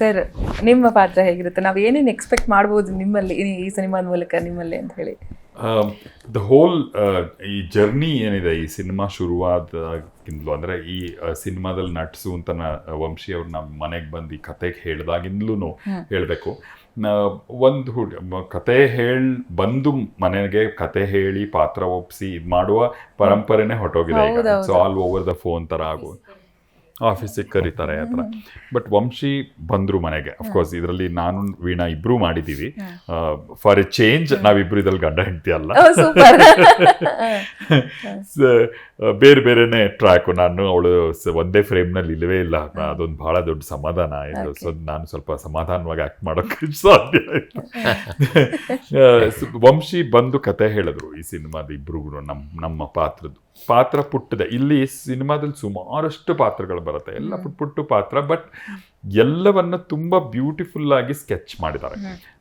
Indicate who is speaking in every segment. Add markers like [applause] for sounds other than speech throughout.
Speaker 1: Sir ನಿಮ್ಮ ಪಾತ್ರ ಹೇಗಿರುತ್ತೆ? ನಾವು ಏನೇನು ಎಕ್ಸ್ಪೆಕ್ಟ್ ಮಾಡ್ಬೋದು ನಿಮ್ಮಲ್ಲಿ ಈ- ಸಿನಿಮಾದ ಮೂಲಕ ನಿಮ್ಮಲ್ಲಿ ಅಂತ ಹೇಳಿ.
Speaker 2: ದ ಹೋಲ್ ಈ ಜರ್ನಿ ಏನಿದೆ ಈ ಸಿನಿಮಾ ಶುರುವಾದಾಗಿಂದಲೂ ಅಂದರೆ ಈ ಸಿನಿಮಾದಲ್ಲಿ ನಟಿಸು ಅಂತ ವಂಶಿ ಅವ್ರು ನಮ್ಮ ಮನೆಗೆ ಬಂದು ಈ ಕತೆಗೆ ಹೇಳ್ದಾಗಿಂದಲೂ ಹೇಳಬೇಕು. ಒಂದು ಹುಡ್ ಕತೆ ಹೇಳ್ ಬಂದು ಮನೆಗೆ ಕತೆ ಹೇಳಿ ಪಾತ್ರ ಒಪ್ಸಿ ಇದು ಮಾಡುವ ಪರಂಪರೆನೇ ಹೊಟ್ಟೋಗಿದೆ ಈಗ. So all over the phone ಥರ ಆಗು ಆಫೀಸಿಗೆ ಕರೀತಾರೆ ಆ ಥರ ಬಟ್ ವಂಶಿ ಬಂದರು ಮನೆಗೆ. ಅಫ್ಕೋರ್ಸ್ ಇದರಲ್ಲಿ ನಾನು ವೀಣಾ ಇಬ್ಬರೂ ಮಾಡಿದ್ದೀವಿ. ಫಾರ್ ಎ ಚೇಂಜ್ ನಾವಿಬ್ರು ಇದ್ರಲ್ಲಿ ಗಂಡ ಹೆಂಡತಿ ಅಲ್ಲ. [laughs] ಬೇರೆ ಬೇರೆನೆ ಟ್ರ್ಯಾಕ್ ನಾನು ಅವಳು ಒಂದೇ ಫ್ರೇಮ್ನಲ್ಲಿ ಇಲ್ಲವೇ ಇಲ್ಲ. ಅದೊಂದು ಬಹಳ ದೊಡ್ಡ ಸಮಾಧಾನ. ಇದು ಸೊ ನಾನು ಸ್ವಲ್ಪ ಸಮಾಧಾನವಾಗಿ ಆಕ್ಟ್ ಮಾಡೋಕ್ಕೆ [laughs] ಸಾಧ್ಯ ಆಯ್ತು. ವಂಶಿ ಬಂದು ಕತೆ ಹೇಳಿದ್ರು ಈ ಸಿನಿಮಾದ ಇಬ್ರು ನಮ್ಮ ನಮ್ಮ ಪಾತ್ರದ್ದು. ಪಾತ್ರ ಪುಟ್ಟದೆ. ಇಲ್ಲಿ ಸಿನಿಮಾದಲ್ಲಿ ಸುಮಾರಷ್ಟು ಪಾತ್ರಗಳು ಬರುತ್ತೆ. ಎಲ್ಲ ಪುಟ್ಟ ಪುಟ್ಟು ಪಾತ್ರ ಬಟ್ ಎಲ್ಲವನ್ನ ತುಂಬಾ ಬ್ಯೂಟಿಫುಲ್ ಆಗಿ ಸ್ಕೆಚ್ ಮಾಡಿದ್ದಾರೆ.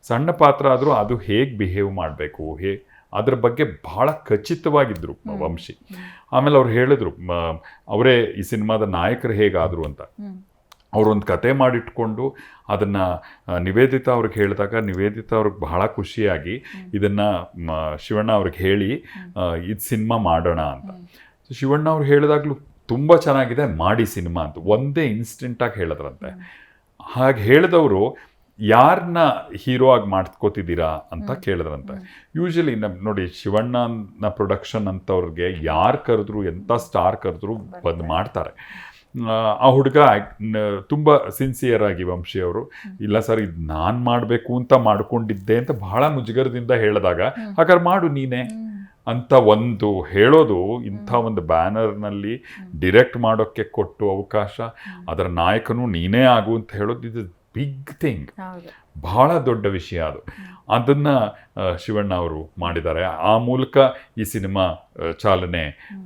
Speaker 2: ಸಣ್ಣ ಪಾತ್ರ ಆದರೂ ಅದು ಹೇಗೆ ಬಿಹೇವ್ ಮಾಡಬೇಕು ಹೇ ಅದ್ರ ಬಗ್ಗೆ ಬಹಳ ಖಚಿತವಾಗಿದ್ರು ವಂಶಿ. ಆಮೇಲೆ ಅವ್ರು ಹೇಳಿದ್ರು ಅವರೇ ಈ ಸಿನಿಮಾದ ನಾಯಕರು ಹೇಗಾದ್ರು ಅಂತ. ಅವರೊಂದು ಕತೆ ಮಾಡಿಟ್ಕೊಂಡು ಅದನ್ನು ನಿವೇದಿತ ಅವ್ರಿಗೆ ಹೇಳಿದಾಗ ನಿವೇದಿತಾ ಅವ್ರಿಗೆ ಬಹಳ ಖುಷಿಯಾಗಿ ಇದನ್ನು ಶಿವಣ್ಣ ಅವ್ರಿಗೆ ಹೇಳಿ ಇದು ಸಿನಿಮಾ ಮಾಡೋಣ ಅಂತ. ಶಿವಣ್ಣ ಅವ್ರು ಹೇಳಿದಾಗಲೂ ತುಂಬ ಚೆನ್ನಾಗಿದೆ ಮಾಡಿ ಸಿನಿಮಾ ಅಂತ. ಒಂದೇ ಇನ್ಸ್ಟೆಂಟಾಗಿ ಹೇಳಿದ್ರಂತೆ. ಹಾಗೆ ಹೇಳಿದವರು ಯಾರನ್ನ ಹೀರೋ ಆಗಿ ಮಾಡ್ಕೋತಿದ್ದೀರಾ ಅಂತ ಕೇಳಿದ್ರಂತೆ. ಯೂಶಲಿ ನಮ್ಮ ನೋಡಿ ಶಿವಣ್ಣನ ಪ್ರೊಡಕ್ಷನ್ ಅಂತವ್ರಿಗೆ ಯಾರು ಕರೆದ್ರು ಎಂಥ ಸ್ಟಾರ್ ಕರೆದ್ರು ಬಂದು ಮಾಡ್ತಾರೆ. ಆ, ಹುಡುಗ ತುಂಬ ಸಿನ್ಸಿಯರ್ ಆಗಿ ವಂಶಿ ಅವರು. ಇಲ್ಲ ಸರ್ ಇದು ನಾನು ಮಾಡಬೇಕು ಅಂತ ಮಾಡ್ಕೊಂಡಿದ್ದೆ ಅಂತ ಬಹಳ ಮುಜುಗರದಿಂದ ಹೇಳಿದಾಗ ಹಾಗಾದ್ರೆ ಮಾಡು ನೀನೇ. ಅಂತ ಒಂದು ಹೇಳೋದು ಇಂಥ ಒಂದು ಬ್ಯಾನರ್ನಲ್ಲಿ ಡಿರೆಕ್ಟ್ ಮಾಡೋಕ್ಕೆ ಕೊಟ್ಟು ಅವಕಾಶ. ಅದರ ನಾಯಕನು ನೀನೇ ಆಗು ಅಂತ ಹೇಳೋದು ಇದು ಬಿಗ್ ಥಿಂಗ್ ಬಹಳ ದೊಡ್ಡ ವಿಷಯ ಅದು. ಅದನ್ನು ಶಿವಣ್ಣ ಅವರು ಮಾಡಿದ್ದಾರೆ. ಆ ಮೂಲಕ ಈ ಸಿನಿಮಾ ಚಾಲನೆ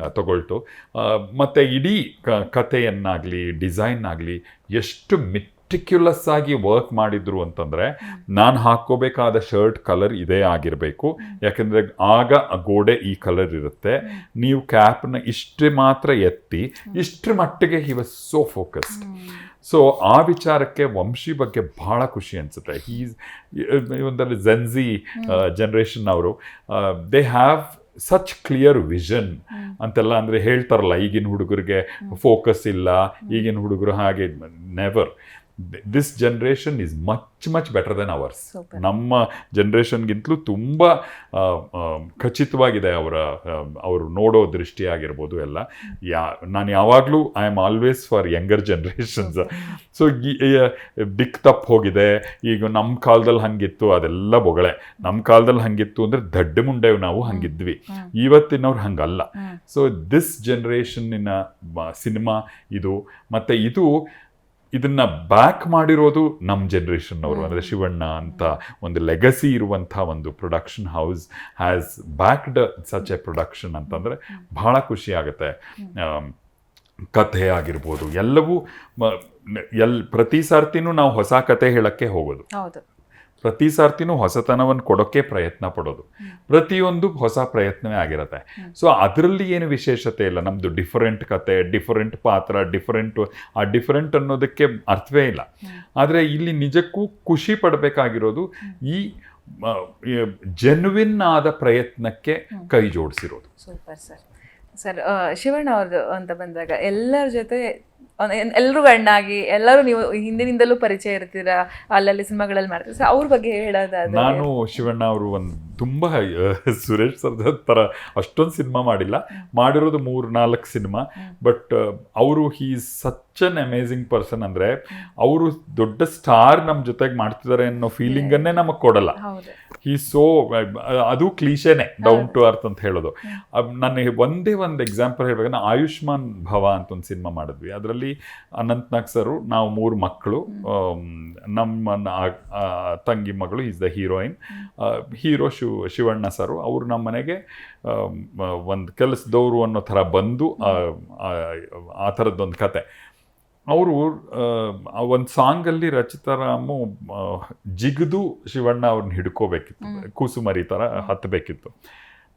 Speaker 2: ತಗೊಳ್ತು. ಮತ್ತೆ ಇಡೀ ಕ ಕಥೆಯನ್ನಾಗಲಿ ಡಿಸೈನ್ ಆಗಲಿ ಎಷ್ಟು ಮಿಟಿಕ್ಯುಲಸ್ ಆಗಿ ವರ್ಕ್ ಮಾಡಿದ್ರು ಅಂತಂದರೆ ನಾನು ಹಾಕ್ಕೋಬೇಕಾದ ಶರ್ಟ್ ಕಲರ್ ಇದೇ ಆಗಿರಬೇಕು. ಯಾಕೆಂದರೆ ಆಗ ಗೋಡೆ ಈ ಕಲರ್ ಇರುತ್ತೆ. ನೀವು ಕ್ಯಾಪ್ನ ಇಷ್ಟು ಮಾತ್ರ ಎತ್ತಿ, ಇಷ್ಟರ ಮಟ್ಟಿಗೆ he was so focused so ಆ ವಿಚಾರಕ್ಕೆ ವಂಶಿ ಬಗ್ಗೆ ಬಹಳ ಖುಷಿ ಅನಿಸುತ್ತೆ. ಹೀ ಒಂದಲ್ಲಿ ಜೆನ್ಝಿ ಜನ್ರೇಷನ್ ಅವರು they have such clear vision ಅಂತೆಲ್ಲ ಅಂದರೆ ಹೇಳ್ತಾರಲ್ಲ, ಈಗಿನ ಹುಡುಗರಿಗೆ ಫೋಕಸ್ ಇಲ್ಲ, ಈಗಿನ ಹುಡುಗರು ಹಾಗೆ never this generation is much much better than ours. ನಮ್ಮ ಜನ್ರೇಷನ್ಗಿಂತಲೂ ತುಂಬ ಖಚಿತವಾಗಿದೆ ಅವರ ಅವರು ನೋಡೋ ದೃಷ್ಟಿ ಆಗಿರ್ಬೋದು ಎಲ್ಲ. ಯಾ ನಾನು ಯಾವಾಗಲೂ I am always for younger generations so big ತಪ್ಪು ಹೋಗಿದೆ ಈಗ ನಮ್ಮ ಕಾಲದಲ್ಲಿ ಹಂಗಿತ್ತು ಅದೆಲ್ಲ ಬೊಗಳೆ. ನಮ್ಮ ಕಾಲದಲ್ಲಿ ಹಂಗಿತ್ತು ಅಂದರೆ ದಡ್ಡ ಮುಂಡೆ ನಾವು ಹಂಗಿದ್ವಿ. ಇವತ್ತಿನವ್ರು ಹಂಗಲ್ಲ. ಸೊ ದಿಸ್ ಜನ್ರೇಷನ್ನಿನ ಸಿನಿಮಾ ಇದು ಮತ್ತು ಇದು ಇದನ್ನ ಬ್ಯಾಕ್ ಮಾಡಿರೋದು ನಮ್ಮ ಜನ್ರೇಷನ್ ಅವರು ಅಂದರೆ ಶಿವಣ್ಣ ಅಂತ ಒಂದು ಲೆಗಸಿ ಇರುವಂಥ ಒಂದು production house has backed such a production ಅಂತಂದರೆ ಬಹಳ ಖುಷಿ ಆಗುತ್ತೆ. ಕಥೆ ಆಗಿರ್ಬೋದು ಎಲ್ಲವೂ ಎಲ್ ಪ್ರತಿ ಸರ್ತಿನೂ ನಾವು ಹೊಸ ಕತೆ ಹೇಳಕ್ಕೆ ಹೋಗೋದು.
Speaker 1: ಹೌದು.
Speaker 2: ಪ್ರತಿ ಸರ್ತಿನೂ ಹೊಸತನವನ್ನು ಕೊಡೋಕ್ಕೆ ಪ್ರಯತ್ನ ಪಡೋದು. ಪ್ರತಿಯೊಂದು ಹೊಸ ಪ್ರಯತ್ನವೇ ಆಗಿರುತ್ತೆ. ಸೊ ಅದರಲ್ಲಿ ಏನು ವಿಶೇಷತೆ ಇಲ್ಲ? ನಮ್ಮದು ಡಿಫರೆಂಟ್ ಕತೆ ಡಿಫರೆಂಟ್ ಪಾತ್ರ ಡಿಫರೆಂಟ್ ಆ ಡಿಫರೆಂಟ್ ಅನ್ನೋದಕ್ಕೆ ಅರ್ಥವೇ ಇಲ್ಲ. ಆದರೆ ಇಲ್ಲಿ ನಿಜಕ್ಕೂ ಖುಷಿ ಪಡಬೇಕಾಗಿರೋದು ಈ ಜೆನ್ವಿನ್ ಆದ ಪ್ರಯತ್ನಕ್ಕೆ ಕೈ ಜೋಡಿಸಿರೋದು.
Speaker 1: Super sir. ಸರ್ ಶಿವಣ್ಣ ಅವ್ರದ್ದು ಅಂತ ಬಂದಾಗ ಎಲ್ಲರ ಜೊತೆ ಎಲ್ಲರೂ ಗಂಡಾಗಿ ಎಲ್ಲರೂ ನೀವು ಹಿಂದಿನಿಂದಲೂ ಪರಿಚಯ ಇರ್ತೀರಾ? ಅಲ್ಲಲ್ಲಿ ಸಿನಿಮಾಗಳಲ್ಲಿ ಮಾಡ್ತೀರಾ? ಸೊ ಅವ್ರ ಬಗ್ಗೆ ಹೇಳೋದಾದ್ರೆ
Speaker 2: ನಾನು ಶಿವಣ್ಣ ಅವರು ಒಂದು ತುಂಬ ಸುರೇಶ್ ಸರ್ ಥರ ಅಷ್ಟೊಂದು ಸಿನಿಮಾ ಮಾಡಿಲ್ಲ. ಮಾಡಿರೋದು ಮೂರು ನಾಲ್ಕು ಸಿನಿಮಾ ಬಟ್ ಅವರು he such an amazing person ಅಂದರೆ ಅವರು ದೊಡ್ಡ ಸ್ಟಾರ್ ನಮ್ಮ ಜೊತೆಗೆ ಮಾಡ್ತಿದ್ದಾರೆ ಅನ್ನೋ ಫೀಲಿಂಗನ್ನೇ ನಮಗೆ ಕೊಡಲ್ಲ. ಹೀ ಸೋ ಅದು ಕ್ಲೀಶೇನೆ ಡೌನ್ ಟು ಅರ್ತ್ ಅಂತ ಹೇಳೋದು. ನಾನು ನನಗೆ ಒಂದೇ ಒಂದು ಎಕ್ಸಾಂಪಲ್ ಹೇಳಬೇಕಂದ್ರೆ ಆಯುಷ್ಮಾನ್ ಭವ ಅಂತ ಒಂದು ಸಿನಿಮಾ ಮಾಡಿದ್ವಿ. ಅದರಲ್ಲಿ ಅನಂತ್ನಾಗ್ ಸರು ನಾವು ಮೂರು ಮಕ್ಕಳು ನಮ್ಮ ತಂಗಿ ಮಗಳು is the heroine hero Shiva Shivanna sir ಅವರು ನಮ್ಮ ಮನೆಗೆ ಒಂದು ಕೆಲಸದವರು ಅನ್ನೋ ಥರ ಬಂದು ಆ, ಥರದ್ದೊಂದು ಕತೆ. ಅವರು ಒಂದು ಸಾಂಗಲ್ಲಿ ರಚಿತಾರಾಮು ಜಿಗಿದು ಶಿವಣ್ಣ ಅವ್ರನ್ನ ಹಿಡ್ಕೋಬೇಕಿತ್ತು. ಕೂಸುಮರಿ ಥರ ಹತ್ತಬೇಕಿತ್ತು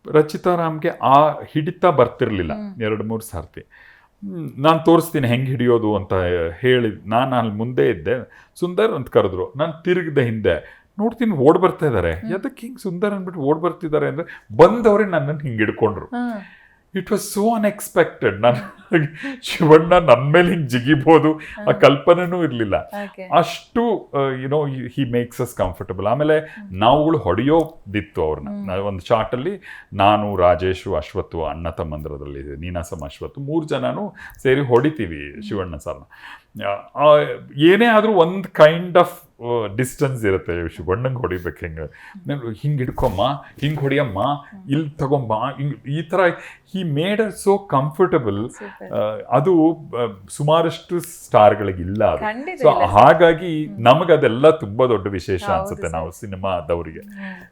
Speaker 2: ರಚಿತಾರಾಮ್ಗೆ ಆ ಹಿಡಿತ ಬರ್ತಿರ್ಲಿಲ್ಲ ಎರಡು ಮೂರು ಸರ್ತಿ. ನಾನು ತೋರಿಸ್ತೀನಿ ಹೆಂಗೆ ಹಿಡಿಯೋದು ಅಂತ ಹೇಳಿ ನಾನು ಅಲ್ಲಿ ಮುಂದೆ ಇದ್ದೆ. ಸುಂದರ್ ಅಂತ ಕರೆದ್ರು ನಾನು ತಿರುಗಿದ ಹಿಂದೆ. ನೋಡ್ತೀನಿ ಓಡ್ ಬರ್ತಾ ಇದ್ದಾರೆ ಯಾಕೆ ಹಿಂಗೆ ಸುಂದರ್ ಅಂದ್ಬಿಟ್ಟು ಓಡ್ ಬರ್ತಿದ್ದಾರೆ ಅಂದರೆ ಬಂದವರೇ ನನ್ನನ್ನು ಹಿಂಗೆ ಹಿಡ್ಕೊಂಡ್ರು. ಇಟ್ ವಾಸ್ ಸೋ ಅನ್ಎಕ್ಸ್ಪೆಕ್ಟೆಡ್ ನಾನು ಶಿವಣ್ಣ ನನ್ನ ಮೇಲೆ ಹಿಂಗೆ ಜಿಗಿಬೋದು. ಆ ಕಲ್ಪನೆನೂ ಇರಲಿಲ್ಲ. ಅಷ್ಟು you know he makes us comfortable ಆಮೇಲೆ ನಾವುಗಳು ಹೊಡೆಯೋದಿತ್ತು ಅವ್ರನ್ನ. ಒಂದು ಶಾರ್ಟಲ್ಲಿ ನಾನು ರಾಜೇಶು ಅಶ್ವತ್ತು ಅಣ್ಣ ತಮ್ಮಂದ್ರದಲ್ಲಿ ನೀನಾಸಮ್ ಅಶ್ವತ್ತು. ಮೂರು ಜನನು ಸೇರಿ ಹೊಡಿತೀವಿ ಶಿವಣ್ಣ ಸರ್ನ. ಏನೇ ಆದರೂ ಒಂದು ಕೈಂಡ್ ಆಫ್ ಡಿಸ್ಟೆನ್ಸ್ ಇರುತ್ತೆ ಬಣ್ಣಂಗೆ ಹೊಡಿಬೇಕು ಹಿಂಗೆ. ನಾನು ಹಿಂಗೆ ಹಿಡ್ಕೊಮ್ಮ ಹಿಂಗೆ ಹೊಡಿಯಮ್ಮ ಇಲ್ಲಿ ತಗೊಂಬ ಹಿಂಗೆ ಈ ಥರ he made her so comfortable ಅದು ಸುಮಾರಷ್ಟು ಸ್ಟಾರ್ಗಳಿಗೆ ಇಲ್ಲ ಅದು. ಸೊ. ಹಾಗಾಗಿ ನಮಗದೆಲ್ಲ ತುಂಬಾ ದೊಡ್ಡ ವಿಶೇಷ ಅನ್ಸುತ್ತೆ ನಾವು ಸಿನಿಮಾದವರಿಗೆ.